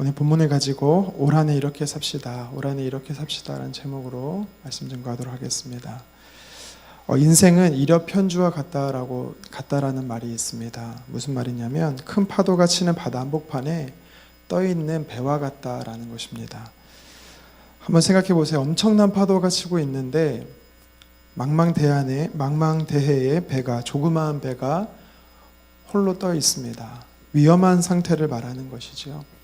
오늘 본문을 가지고 올 한해 이렇게 삽시다, 올 한해 이렇게 삽시다라는 제목으로 말씀 증거하도록 하겠습니다. 어, 인생은 이력 편주와 같다라고 같다라는 말이 있습니다. 무슨 말이냐면 큰 파도가 치는 바다 한복판에 떠 있는 배와 같다라는 것입니다. 한번 생각해 보세요. 엄청난 파도가 치고 있는데 망망대해에 망망대해에 배가 조그마한 배가 홀로 떠 있습니다. 위험한 상태를 말하는 것이지요.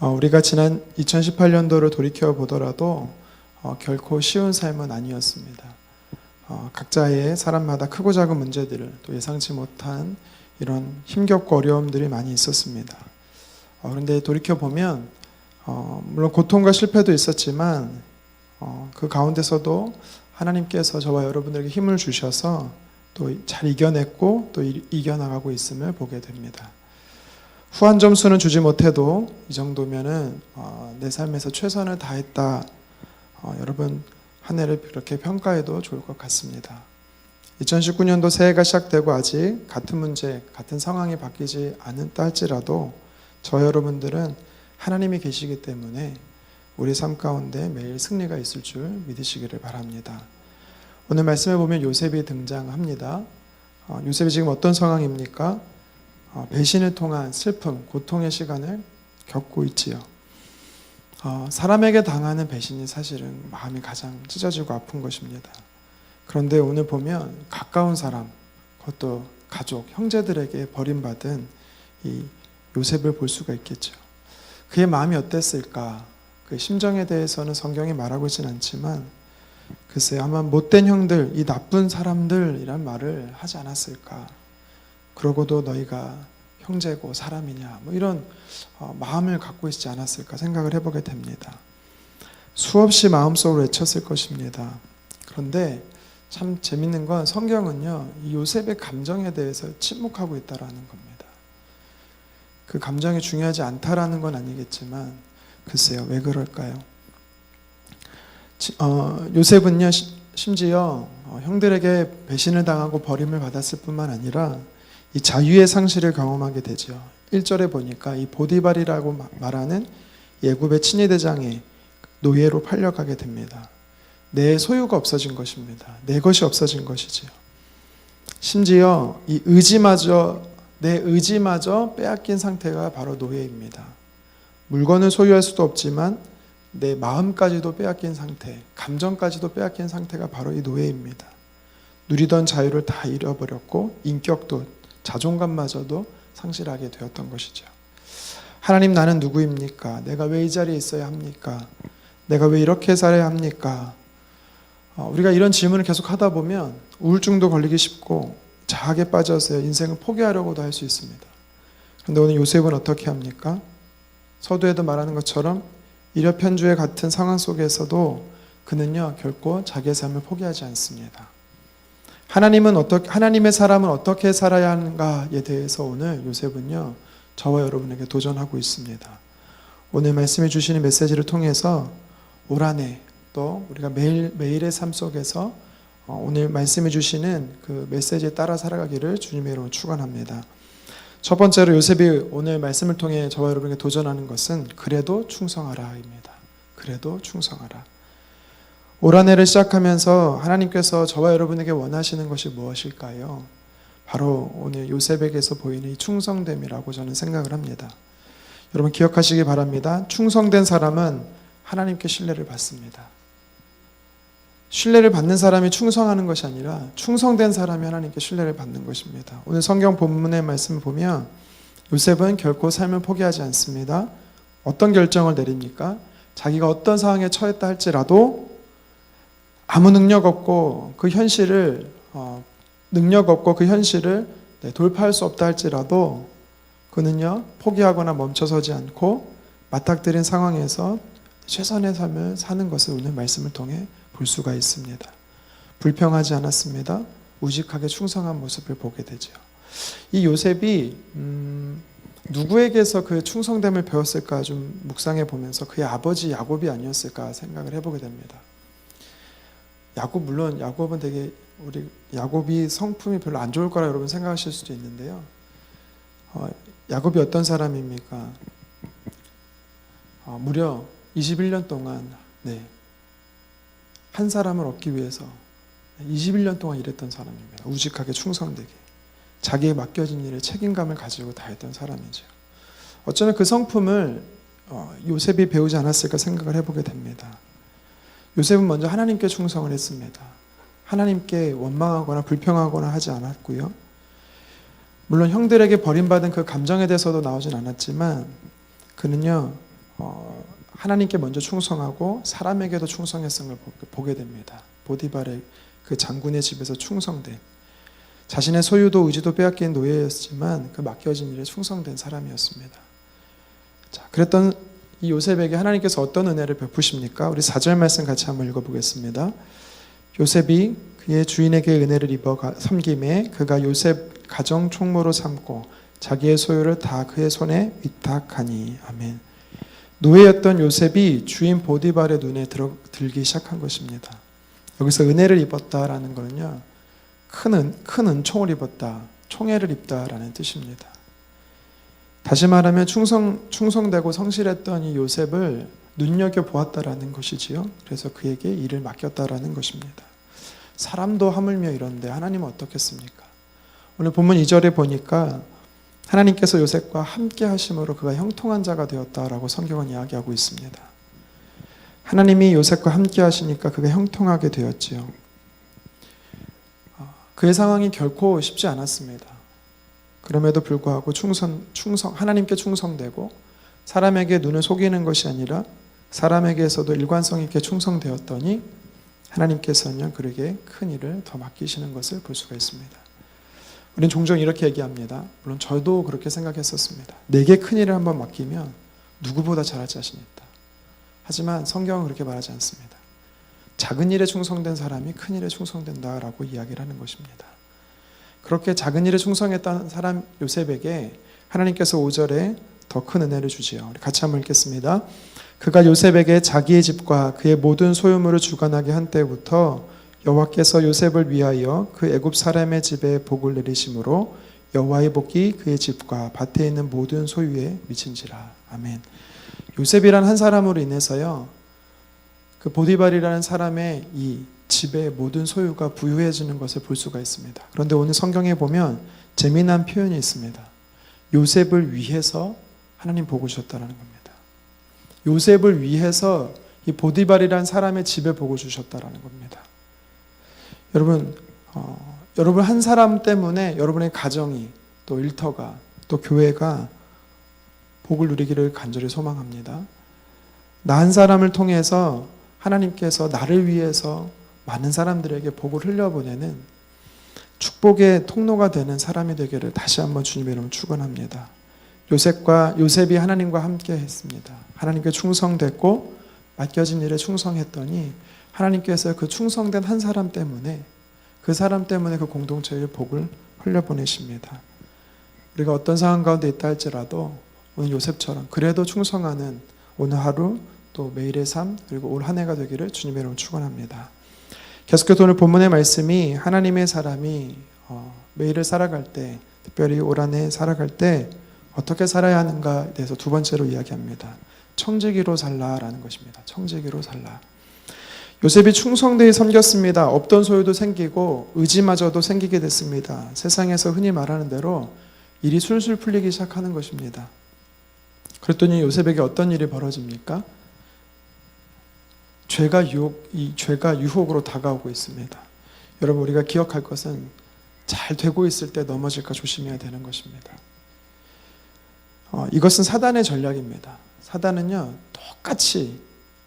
어, 우리가 지난 2018년도를 돌이켜 보더라도 어, 결코 쉬운 삶은 아니었습니다. 어, 각자의 사람마다 크고 작은 문제들을 또 예상치 못한 이런 힘겹고 어려움들이 많이 있었습니다. 어, 그런데 돌이켜 보면 어, 물론 고통과 실패도 있었지만 어, 그 가운데서도 하나님께서 저와 여러분들에게 힘을 주셔서 또 잘 이겨냈고 또 이- 이겨나가고 있음을 보게 됩니다. 후한 점수는 주지 못해도 이 정도면은 어, 내 삶에서 최선을 다했다. 어, 여러분 한 해를 그렇게 평가해도 좋을 것 같습니다. 2019년도 새해가 시작되고 아직 같은 문제, 같은 상황이 바뀌지 않았다 할지라도 저 여러분들은 하나님이 계시기 때문에 우리 삶 가운데 매일 승리가 있을 줄 믿으시기를 바랍니다. 오늘 말씀에 보면 요셉이 등장합니다. 어, 요셉이 지금 어떤 상황입니까? 어, 배신을 통한 슬픔, 고통의 시간을 겪고 있지요. 어, 사람에게 당하는 배신이 사실은 마음이 가장 찢어지고 아픈 것입니다. 그런데 오늘 보면 가까운 사람, 그것도 가족, 형제들에게 버림받은 이 요셉을 볼 수가 있겠죠. 그의 마음이 어땠을까? 그 심정에 대해서는 성경이 말하고 있진 않지만 글쎄 아마 못된 형들, 이 나쁜 사람들이란 말을 하지 않았을까? 그러고도 너희가 형제고 사람이냐 뭐 이런 어, 마음을 갖고 있지 않았을까 생각을 해보게 됩니다. 수없이 마음속으로 외쳤을 것입니다. 그런데 참 재밌는 건 성경은요 이 요셉의 감정에 대해서 침묵하고 있다라는 겁니다. 그 감정이 중요하지 않다라는 건 아니겠지만 글쎄요 왜 그럴까요? 지- 어, 요셉은요 시- 심지어 어, 형들에게 배신을 당하고 버림을 받았을 뿐만 아니라 이 자유의 상실을 경험하게 되죠. 1절에 보니까 이 보디발이라고 마- 말하는 예굽의 친위대장의 노예로 팔려가게 됩니다. 내 소유가 없어진 것입니다. 내 것이 없어진 것이지요. 심지어 이 의지마저 내 의지마저 빼앗긴 상태가 바로 노예입니다. 물건을 소유할 수도 없지만 내 마음까지도 빼앗긴 상태, 감정까지도 빼앗긴 상태가 바로 이 노예입니다. 누리던 자유를 다 잃어버렸고 인격도 자존감마저도 상실하게 되었던 것이죠. 하나님 나는 누구입니까? 내가 왜 이 자리에 있어야 합니까? 내가 왜 이렇게 살아야 합니까? 어, 우리가 이런 질문을 계속 하다 보면 우울증도 걸리기 쉽고 자학에 빠져서 인생을 포기하려고도 할 수 있습니다. 그런데 오늘 요셉은 어떻게 합니까? 서두에도 말하는 것처럼 이려 편주의 같은 상황 속에서도 그는요 결코 자기의 삶을 포기하지 않습니다. 하나님은 어떻게 하나님의 사람은 어떻게 살아야 하는가에 대해서 오늘 요셉은요 저와 여러분에게 도전하고 있습니다. 오늘 말씀해 주시는 메시지를 통해서 올 한해 또 우리가 매일 매일의 삶 속에서 어, 오늘 말씀해 주시는 그 메시지에 따라 살아가기를 주님의 이름으로 축원합니다. 첫 번째로 요셉이 오늘 말씀을 통해 저와 여러분에게 도전하는 것은 그래도 충성하라입니다. 그래도 충성하라. 올 한 해를 시작하면서 하나님께서 저와 여러분에게 원하시는 것이 무엇일까요? 바로 오늘 요셉에게서 보이는 이 충성됨이라고 저는 생각을 합니다. 여러분 기억하시기 바랍니다. 충성된 사람은 하나님께 신뢰를 받습니다. 신뢰를 받는 사람이 충성하는 것이 아니라 충성된 사람이 하나님께 신뢰를 받는 것입니다. 오늘 성경 본문의 말씀을 보면 요셉은 결코 삶을 포기하지 않습니다. 어떤 결정을 내립니까? 자기가 어떤 상황에 처했다 할지라도 아무 능력 없고 그 현실을 어, 능력 없고 그 현실을 네, 돌파할 수 없다 할지라도 그는요 포기하거나 멈춰서지 않고 맞닥뜨린 상황에서 최선의 삶을 사는 것을 오늘 말씀을 통해 볼 수가 있습니다. 불평하지 않았습니다. 우직하게 충성한 모습을 보게 되죠. 이 요셉이 음, 누구에게서 그 충성됨을 배웠을까 좀 묵상해 보면서 그의 아버지 야곱이 아니었을까 생각을 해보게 됩니다. 야곱 물론 야곱은 되게 우리 야곱이 성품이 별로 안 좋을 거라 여러분 생각하실 수도 있는데요. 어, 야곱이 어떤 사람입니까? 어, 무려 21년 동안 네, 한 사람을 얻기 위해서 21년 동안 일했던 사람입니다. 우직하게 충성되게 자기의 맡겨진 일에 책임감을 가지고 다 했던 사람이죠. 어쩌면 그 성품을 어, 요셉이 배우지 않았을까 생각을 해보게 됩니다. 요셉은 먼저 하나님께 충성을 했습니다. 하나님께 원망하거나 불평하거나 하지 않았고요. 물론 형들에게 버림받은 그 감정에 대해서도 나오진 않았지만 그는요 어, 하나님께 먼저 충성하고 사람에게도 충성했음을 보- 보게 됩니다. 보디발의 그 장군의 집에서 충성된 자신의 소유도 의지도 빼앗긴 노예였지만 그 맡겨진 일에 충성된 사람이었습니다. 자, 그랬던 이 요셉에게 하나님께서 어떤 은혜를 베푸십니까? 우리 4절 말씀 같이 한번 읽어보겠습니다. 요셉이 그의 주인에게 은혜를 입어 가- 섬김에 그가 요셉 가정 총무로 삼고 자기의 소유를 다 그의 손에 위탁하니 아멘. 노예였던 요셉이 주인 보디발의 눈에 들어, 들기 시작한 것입니다. 여기서 은혜를 입었다라는 거는요, 큰, 은, 큰 은총을 입었다, 총애를 입다라는 뜻입니다. 다시 말하면 충성, 충성되고 성실했던 이 요셉을 눈여겨 보았다라는 것이지요. 그래서 그에게 일을 맡겼다라는 것입니다. 사람도 하물며 이런데 하나님은 어떻겠습니까? 오늘 본문 2절에 보니까 하나님께서 요셉과 함께 하심으로 그가 형통한 자가 되었다라고 성경은 이야기하고 있습니다. 하나님이 요셉과 함께 하시니까 그가 형통하게 되었지요. 어, 그의 상황이 결코 쉽지 않았습니다. 그럼에도 불구하고 충성, 충성, 하나님께 충성되고 사람에게 눈을 속이는 것이 아니라 사람에게서도 일관성 있게 충성되었더니 하나님께서는 그에게 큰 일을 더 맡기시는 것을 볼 수가 있습니다. 우리는 종종 이렇게 얘기합니다. 물론 저도 그렇게 생각했었습니다. 내게 큰 일을 한번 맡기면 누구보다 잘할 자신 있다. 하지만 성경은 그렇게 말하지 않습니다. 작은 일에 충성된 사람이 큰 일에 충성된다라고 이야기를 하는 것입니다. 그렇게 작은 일에 충성했던 사람 요셉에게 하나님께서 5절에 더 큰 은혜를 주지요. 같이 한번 읽겠습니다. 그가 요셉에게 자기의 집과 그의 모든 소유물을 주관하게 한 때부터 여호와께서 요셉을 위하여 그 애굽 사람의 집에 복을 내리심으로 여호와의 복이 그의 집과 밭에 있는 모든 소유에 미친지라. 아멘. 요셉이란 한 사람으로 인해서요. 그 보디발이라는 사람의 이 집의 모든 소유가 부유해지는 것을 볼 수가 있습니다. 그런데 오늘 성경에 보면 재미난 표현이 있습니다. 요셉을 위해서 하나님 복을 주셨다는 겁니다. 요셉을 위해서 이 보디발이라는 사람의 집에 복을 주셨다라는 겁니다. 여러분, 어, 여러분 한 사람 때문에 여러분의 가정이 또 일터가 또 교회가 복을 누리기를 간절히 소망합니다. 나 한 사람을 통해서 하나님께서 나를 위해서 많은 사람들에게 복을 흘려보내는 축복의 통로가 되는 사람이 되기를 다시 한번 주님의 이름 축원합니다. 요셉과 요셉이 하나님과 함께 했습니다. 하나님께 충성됐고 맡겨진 일에 충성했더니 하나님께서 그 충성된 한 사람 때문에 그 사람 때문에 그 공동체에 복을 흘려보내십니다. 우리가 어떤 상황 가운데 있다 할지라도 오늘 요셉처럼 그래도 충성하는 오늘 하루 또 매일의 삶 그리고 올 한 해가 되기를 주님의 이름으로 축원합니다. 계속해서 오늘 본문의 말씀이 하나님의 사람이 어, 매일을 살아갈 때 특별히 올 한 해 살아갈 때 어떻게 살아야 하는가에 대해서 두 번째로 이야기합니다. 청지기로 살라라는 것입니다. 청지기로 살라. 요셉이 충성되이 섬겼습니다. 없던 소유도 생기고 의지마저도 생기게 됐습니다. 세상에서 흔히 말하는 대로 일이 술술 풀리기 시작하는 것입니다. 그랬더니 요셉에게 어떤 일이 벌어집니까? 죄가 유혹, 이 죄가 유혹으로 다가오고 있습니다. 여러분 우리가 기억할 것은 잘 되고 있을 때 넘어질까 조심해야 되는 것입니다. 어, 이것은 사단의 전략입니다. 사단은요 똑같이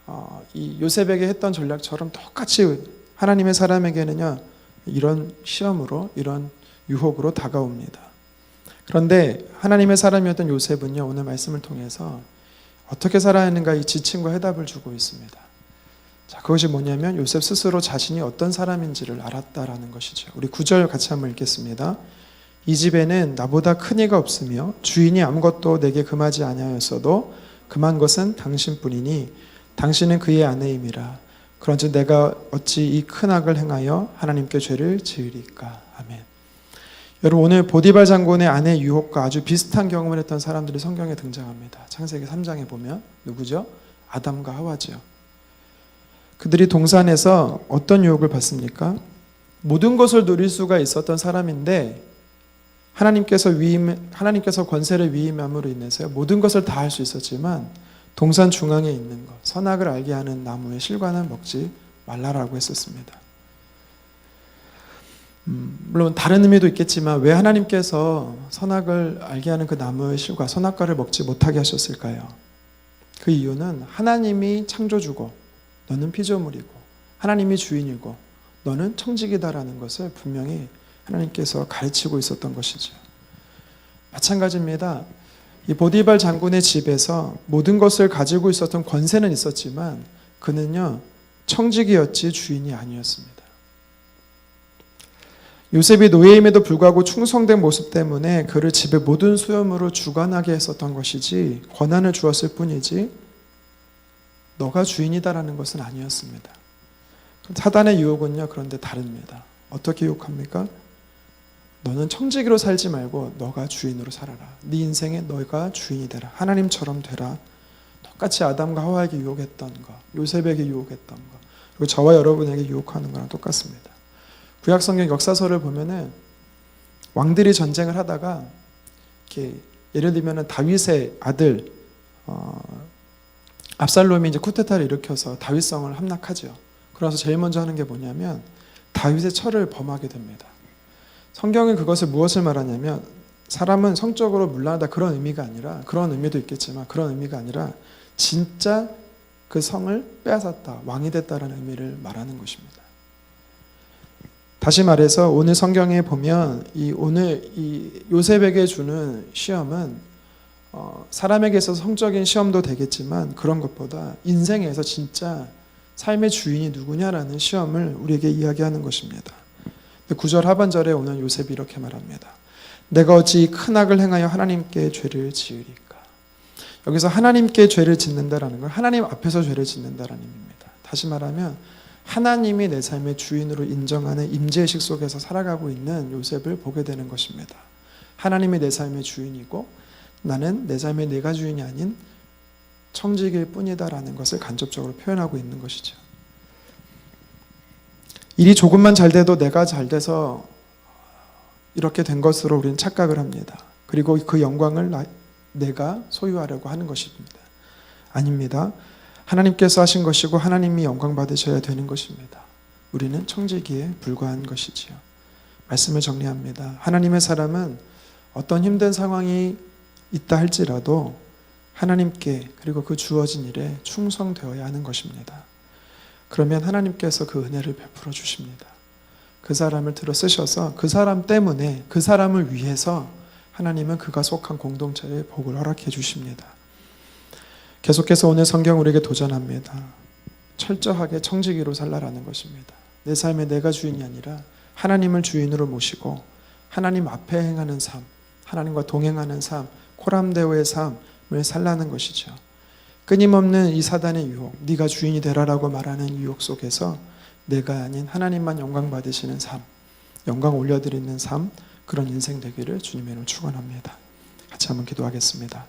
어, 이 요셉에게 했던 전략처럼 똑같이 하나님의 사람에게는요 이런 시험으로 이런 유혹으로 다가옵니다. 그런데 하나님의 사람이었던 요셉은요 오늘 말씀을 통해서 어떻게 살아야 하는가 이 지침과 해답을 주고 있습니다. 자, 그것이 뭐냐면 요셉 스스로 자신이 어떤 사람인지를 알았다라는 것이죠. 우리 구절 같이 한번 읽겠습니다. 이 집에는 나보다 큰 이가 없으며 주인이 아무것도 내게 금하지 아니하였어도 금한 것은 당신뿐이니 당신은 그의 아내임이라. 그런즉 내가 어찌 이 큰 악을 행하여 하나님께 죄를 지으리까. 아멘. 여러분 오늘 보디발 장군의 아내 유혹과 아주 비슷한 경험을 했던 사람들이 성경에 등장합니다. 창세기 3장에 보면 누구죠? 아담과 하와죠. 그들이 동산에서 어떤 유혹을 받습니까? 모든 것을 누릴 수가 있었던 사람인데 하나님께서 위임 하나님께서 권세를 위임함으로 인해서 모든 것을 다 할 수 있었지만 동산 중앙에 있는 것 선악을 알게 하는 나무의 실과는 먹지 말라라고 했었습니다. 음, 물론 다른 의미도 있겠지만 왜 하나님께서 선악을 알게 하는 그 나무의 실과 선악과를 먹지 못하게 하셨을까요? 그 이유는 하나님이 창조주고 너는 피조물이고 하나님이 주인이고 너는 청직이다라는 것을 분명히 하나님께서 가르치고 있었던 것이죠. 마찬가지입니다. 이 보디발 장군의 집에서 모든 것을 가지고 있었던 권세는 있었지만 그는요 청직이었지 주인이 아니었습니다. 요셉이 노예임에도 불구하고 충성된 모습 때문에 그를 집의 모든 수염으로 주관하게 했었던 것이지 권한을 주었을 뿐이지 너가 주인이다라는 것은 아니었습니다. 사단의 유혹은요 그런데 다릅니다. 어떻게 유혹합니까? 너는 청지기로 살지 말고 너가 주인으로 살아라. 네 인생에 너가 주인이 되라. 하나님처럼 되라. 똑같이 아담과 하와에게 유혹했던 거, 요셉에게 유혹했던 거, 그리고 저와 여러분에게 유혹하는 거랑 똑같습니다. 구약 성경 역사서를 보면은 왕들이 전쟁을 하다가 이렇게 예를 들면은 다윗의 아들 어, 압살롬이 이제 쿠데타를 일으켜서 다윗성을 함락하죠. 그래서 제일 먼저 하는 게 뭐냐면 다윗의 철을 범하게 됩니다. 성경은 그것을 무엇을 말하냐면 사람은 성적으로 물러나다 그런 의미가 아니라 그런 의미도 있겠지만 그런 의미가 아니라 진짜 그 성을 빼앗았다 왕이 됐다라는 의미를 말하는 것입니다. 다시 말해서 오늘 성경에 보면 이 오늘 이 요셉에게 주는 시험은 어, 사람에게 있어서 성적인 시험도 되겠지만 그런 것보다 인생에서 진짜 삶의 주인이 누구냐라는 시험을 우리에게 이야기하는 것입니다. 9절 하반절에 오늘 요셉이 이렇게 말합니다. 내가 어찌 큰 악을 행하여 하나님께 죄를 지으리까. 여기서 하나님께 죄를 짓는다라는 건 하나님 앞에서 죄를 짓는다라는 의미입니다. 다시 말하면 하나님이 내 삶의 주인으로 인정하는 임재의식 속에서 살아가고 있는 요셉을 보게 되는 것입니다. 하나님이 내 삶의 주인이고 나는 내 삶의 내가 주인이 아닌 청직일 뿐이다라는 것을 간접적으로 표현하고 있는 것이죠. 일이 조금만 잘 돼도 내가 잘 돼서 이렇게 된 것으로 우리는 착각을 합니다. 그리고 그 영광을 나, 내가 소유하려고 하는 것입니다. 아닙니다. 하나님께서 하신 것이고 하나님이 영광 받으셔야 되는 것입니다. 우리는 청지기에 불과한 것이지요. 말씀을 정리합니다. 하나님의 사람은 어떤 힘든 상황이 있다 할지라도 하나님께 그리고 그 주어진 일에 충성되어야 하는 것입니다. 그러면 하나님께서 그 은혜를 베풀어 주십니다. 그 사람을 들어 쓰셔서 그 사람 때문에 그 사람을 위해서 하나님은 그가 속한 공동체에 복을 허락해 주십니다. 계속해서 오늘 성경 우리에게 도전합니다. 철저하게 청지기로 살라라는 것입니다. 내 삶에 내가 주인이 아니라 하나님을 주인으로 모시고 하나님 앞에 행하는 삶, 하나님과 동행하는 삶, 코람데오의 삶을 살라는 것이죠. 끊임없는 이 사단의 유혹, 네가 주인이 되라라고 말하는 유혹 속에서 내가 아닌 하나님만 영광 받으시는 삶, 영광 올려드리는 삶, 그런 인생 되기를 주님의 이름 축원합니다. 같이 한번 기도하겠습니다.